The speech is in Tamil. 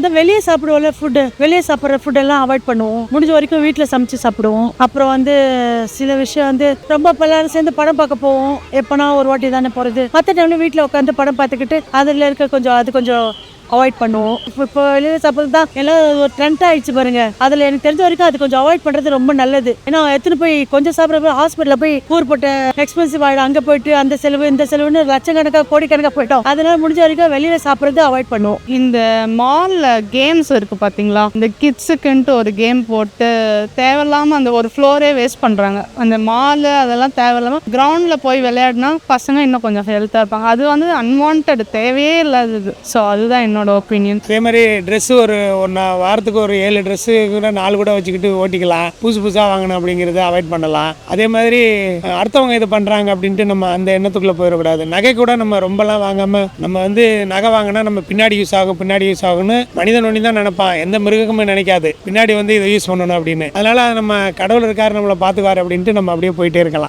இந்த வெளியே சாப்பிடுவோம்ல ஃபுட்டு வெளியே சாப்பிட்ற ஃபுட்டெல்லாம் அவாய்ட் பண்ணுவோம். முடிஞ்ச வரைக்கும் வீட்டில் சமைச்சு சாப்பிடுவோம். அப்புறம் வந்து சில விஷயம் வந்து ரொம்ப எல்லாரும் சேர்ந்து படம் பார்க்க போவோம். எப்போனா ஒரு வாட்டி தானே போகிறது மற்ற டைம்ல வீட்டில் உட்காந்து படம் பார்த்துக்கிட்டு அதில் இருக்க கொஞ்சம் அது கொஞ்சம் அவாய்ட் பண்ணுவோம். இப்போ இப்போ வெளியே சாப்பிட்றது தான் எல்லாம் ஒரு ட்ரெண்ட் ஆயிடுச்சு பாருங்க. அதில் எனக்கு தெரிஞ்ச வரைக்கும் அது கொஞ்சம் அவாய்ட் பண்ணுறது ரொம்ப நல்லது. ஏன்னா எடுத்துன்னு போய் கொஞ்சம் சாப்பிட்ற ஹாஸ்பிட்டலில் போய் ஊர் போட்ட எக்ஸ்பென்சிவ் ஆகிடும் அங்கே போயிட்டு அந்த செலவு இந்த செலவுன்னு லட்சக்கணக்காக கோடிக்கணக்காக போயிட்டோம். அதனால முடிஞ்ச வரைக்கும் வெளியில் சாப்பிட்றது அவாய்ட் பண்ணுவோம். இந்த மாலில் கேம்ஸ் இருக்குது பார்த்தீங்களா இந்த கிட்ஸுக்குன்ட்டு ஒரு கேம் போட்டு தேவையில்லாமல் அந்த ஒரு ஃப்ளோரே வேஸ்ட் பண்ணுறாங்க அந்த மாலு அதெல்லாம் தேவையில்லாமல் கிரவுண்டில் போய் விளையாடினா பசங்க இன்னும் கொஞ்சம் ஹெல்த்தாக இருப்பாங்க. அது வந்து அன்வான்ட் தேவையே இல்லாதது. ஸோ அதுதான் இன்னும் என்னோட ஒப்பீனியன் அதே மாதிரி ட்ரெஸ்ஸு ஒரு ஒரு வாரத்துக்கு ஒரு ஏழு ட்ரெஸ்ஸு கூட நாலு கூட வச்சுக்கிட்டு ஓட்டிக்கலாம். புதுசு புதுசாக வாங்கணும் அப்படிங்கிறத அவாய்ட் பண்ணலாம். அதே மாதிரி அடுத்தவங்க இது பண்ணுறாங்க அப்படின்ட்டு நம்ம அந்த எண்ணத்துக்குள்ளே போயிடக்கூடாது. நகை கூட நம்ம ரொம்பலாம் வாங்காமல் நம்ம வந்து நகை வாங்கினா நம்ம பின்னாடி யூஸ் ஆகும் பின்னாடி யூஸ் ஆகும்னு மனிதன் ஒன்றி தான் நினைப்பான். எந்த மிருகமுமே நினைக்காது. பின்னாடி வந்து இதை யூஸ் பண்ணணும் அப்படின்னு. அதனால நம்ம கடவுள் இருக்காரு நம்மளை பார்த்துக்குவார் அப்படின்ட்டு நம்ம அப்படியே போயிட்டே இருக்கலாம்.